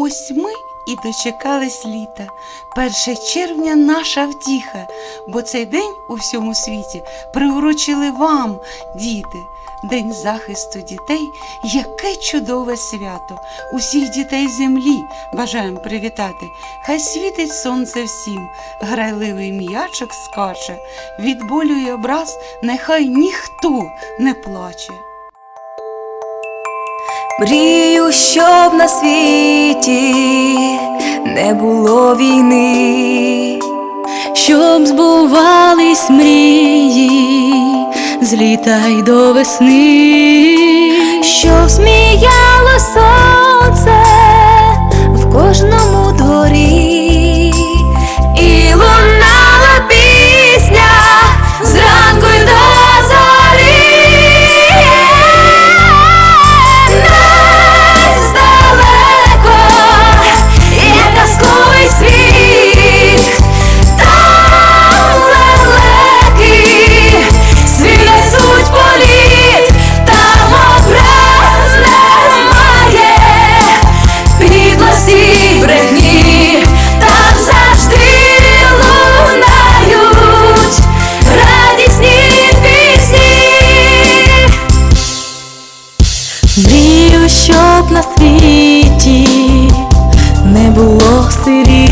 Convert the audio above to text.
Ось ми і дочекались літа. Перше червня наша втіха, бо цей день у всьому світі приурочили вам, діти. День захисту дітей, яке чудове свято. Усіх дітей землі бажаємо привітати. Хай світить сонце всім, грайливий м'ячик скаче, від болю й образ нехай ніхто не плаче. Мрію, щоб на світі не було війни, щоб збувались мрії з літа й до весни, щоб сміяло сонце б на світі не було сирі.